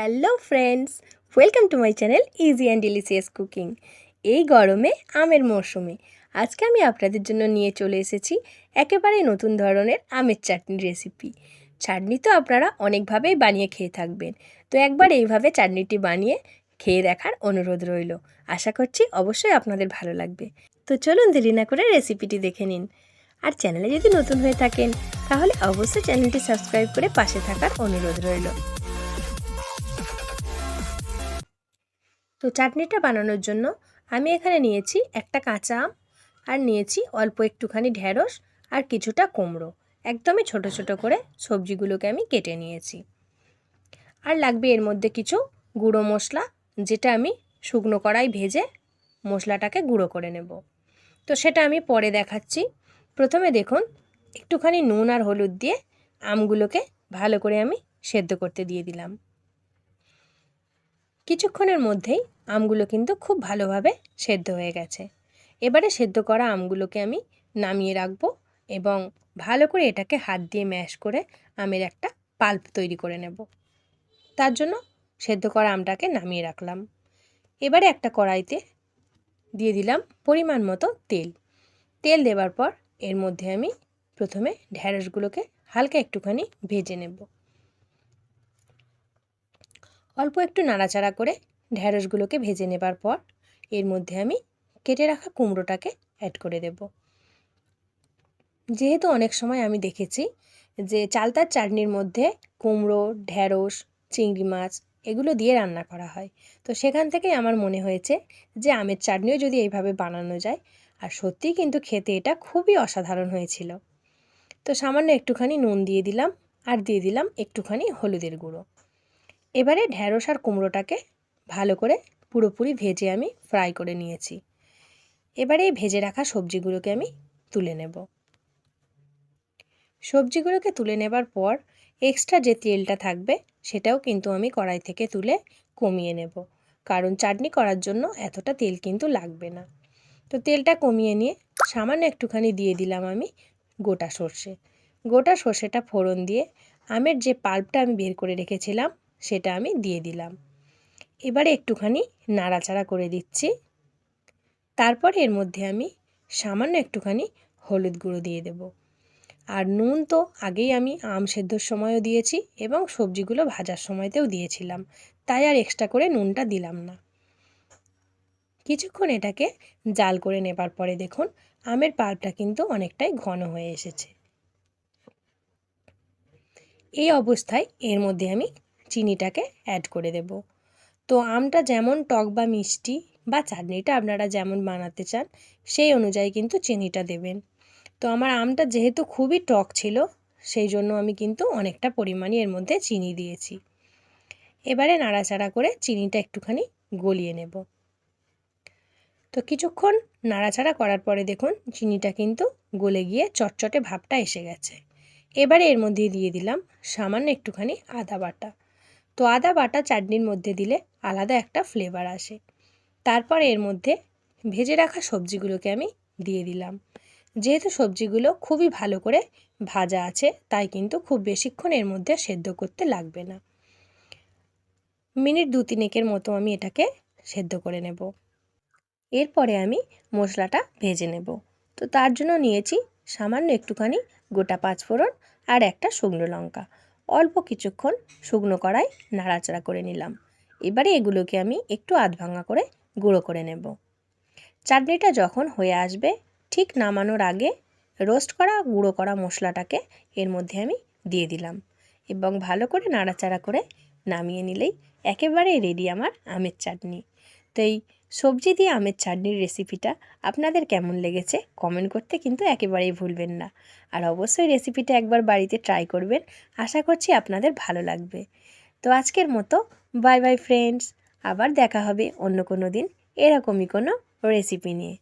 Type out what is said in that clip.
Hello friends welcome to my channel easy and delicious cooking এই গরমে, আমের মরশুমে আজকে আমি আপনাদের জন্য নিয়ে চলে এসেছি একেবারে নতুন ধরনের আমের চাটনির রেসিপি চাটনি তো আপনারা অনেকভাবেই বানিয়ে খেয়ে থাকবেন। তো একবার এইভাবে চাটনিটি বানিয়ে খেয়ে দেখার অনুরোধ রইল। আশা করছি অবশ্যই আপনাদের ভালো লাগবে। তো চলুন দেরি না করে রেসিপিটি দেখে নিন। আর চ্যানেলে যদি নতুন হয়ে থাকেন, তাহলে অবশ্যই চ্যানেলটি সাবস্ক্রাইব করে পাশে থাকার অনুরোধ রইল। তো চাটনিটা বানানোর জন্য আমি এখানে নিয়েছি একটা কাঁচা আম আর নিয়েছি অল্প একটুখানি ঢ্যাঁড়স আর কিছুটা কুমড়ো। একদমই ছোট ছোট করে সবজিগুলোকে আমি কেটে নিয়েছি। আর লাগবে এর মধ্যে কিছু গুঁড়ো মশলা, যেটা আমি শুকনো কড়াই ভেজে মশলাটাকে গুঁড়ো করে নেব। তো সেটা আমি পরে দেখাচ্ছি। প্রথমে দেখুন, একটুখানি নুন আর হলুদ দিয়ে আমগুলোকে ভালো করে আমি সেদ্ধ করতে দিয়ে দিলাম। কিছুক্ষণের মধ্যেই আমগুলো কিন্তু খুব ভালোভাবে সেদ্ধ হয়ে গেছে। এবারে সেদ্ধ করা আমগুলোকে আমি নামিয়ে রাখব এবং ভালো করে এটাকে হাত দিয়ে ম্যাশ করে আমের একটা পাল্প তৈরি করে নেব। তার জন্য সেদ্ধ করা আমটাকে নামিয়ে রাখলাম। এবারে একটা কড়াইতে দিয়ে দিলাম পরিমাণ মতো তেল। তেল দেওয়ার পর এর মধ্যে আমি প্রথমে ঢ্যাঁড়সগুলোকে হালকা একটুখানি ভেজে নেব। অল্প একটু নাড়াচাড়া করে ঢ্যাঁড়সগুলোকে ভেজে নেবার পর এর মধ্যে আমি কেটে রাখা কুমড়োটাকে অ্যাড করে দেব। যেহেতু অনেক সময় আমি দেখেছি যে চালতার চাটনির মধ্যে কুমড়ো ঢ্যাঁড়স চিংড়ি মাছ এগুলো দিয়ে রান্না করা হয়। তো সেখান থেকেই আমার মনে হয়েছে যে আমের চাটনিও যদি এইভাবে বানানো যায়, আর সত্যিই কিন্তু খেতে এটা খুবই অসাধারণ হয়েছিল। তো সামান্য একটুখানি নুন দিয়ে দিলাম, আর দিয়ে দিলাম একটুখানি হলুদের গুঁড়ো। এবারে ঢ্যাঁড়স আর কুমড়োটাকে ভালো করে পুরোপুরি ভেজে আমি ফ্রাই করে নিয়েছি। এবারে এই ভেজে রাখা সবজিগুলোকে আমি তুলে নেব। সবজিগুলোকে তুলে নেবার পর এক্সট্রা যে তেলটা থাকবে সেটাও কিন্তু আমি কড়াই থেকে তুলে কমিয়ে নেব। কারণ চাটনি করার জন্য এতটা তেল কিন্তু লাগবে না। তো তেলটা কমিয়ে নিয়ে সামান্য একটুখানি দিয়ে দিলাম আমি গোটা সর্ষে। গোটা সর্ষেটা ফোড়ন দিয়ে আমের যে পাল্পটা আমি বের করে রেখেছিলাম সেটা আমি দিয়ে দিলাম। এবারে একটুখানি নাড়াচাড়া করে দিচ্ছি। তারপর এর মধ্যে আমি সামান্য একটুখানি হলুদ গুঁড়ো দিয়ে দেব। আর নুন তো আগেই আমি আম সেদ্ধর সময়ও দিয়েছি এবং সবজিগুলো ভাজার সময়তেও দিয়েছিলাম। তাই আর এক্সট্রা করে নুনটা দিলাম না। কিছুক্ষণ এটাকে জাল করে নেবার পরে দেখুন, আমের পাল্পটা কিন্তু অনেকটাই ঘন হয়ে এসেছে। এই অবস্থায় এর মধ্যে আমি চিনিটাকে অ্যাড করে দেব। তো আমটা যেমন টক বা মিষ্টি বা চাটনিটা আপনারা যেমন বানাতে চান, সেই অনুযায়ী কিন্তু চিনিটা দেবেন। তো আমার আমটা যেহেতু খুবই টক ছিল, সেই জন্য আমি কিন্তু অনেকটা পরিমাণই এর মধ্যে চিনি দিয়েছি। এবারে নাড়াচাড়া করে চিনিটা একটুখানি গলিয়ে নেব। তো কিছুক্ষণ নাড়াচাড়া করার পরে দেখুন, চিনিটা কিন্তু গলে গিয়ে চটচটে ভাবটা এসে গেছে। এবারে এর মধ্যে দিয়ে দিলাম সামান্য একটুখানি আদা বাটা। তো আদা বাটা চাটনির মধ্যে দিলে আলাদা একটা ফ্লেভার আসে। তারপর এর মধ্যে ভেজে রাখা সবজিগুলোকে আমি দিয়ে দিলাম। যেহেতু সবজিগুলো খুবই ভালো করে ভাজা আছে, তাই কিন্তু খুব বেশিক্ষণ এর মধ্যে সেদ্ধ করতে লাগবে না। মিনিট দু তিনেকের মতো আমি এটাকে সেদ্ধ করে নেব। এরপরে আমি মশলাটা ভেজে নেব। তো তার জন্য নিয়েছি সামান্য একটুখানি গোটা পাঁচফোড়ন আর একটা শুকনো লঙ্কা। অল্প কিছুক্ষণ শুকনো কড়াই নাড়াচাড়া করে নিলাম। এবারে এগুলোকে আমি একটু আধ ভাঙা করে গুঁড়ো করে নেব। চাটনিটা যখন হয়ে আসবে, ঠিক নামানোর আগে রোস্ট করা, গুঁড়ো করা মশলাটাকে এর মধ্যে আমি দিয়ে দিলাম এবং ভালো করে নাড়াচাড়া করে নামিয়ে নিলেই একেবারে রেডি আমার আমের চাটনি। তো এই সবজি দিয়ে আমের চাটনির রেসিপিটা আপনাদের কেমন লেগেছে কমেন্ট করতে কিন্তু একেবারেই ভুলবেন না। আর অবশ্যই রেসিপিটা একবার বাড়িতে ট্রাই করবেন, আশা করছি আপনাদের ভালো লাগবে। তো আজকের মতো বাই বাই ফ্রেন্ডস আবার দেখা হবে অন্য কোনো দিন এরকমই কোনো রেসিপি নিয়ে।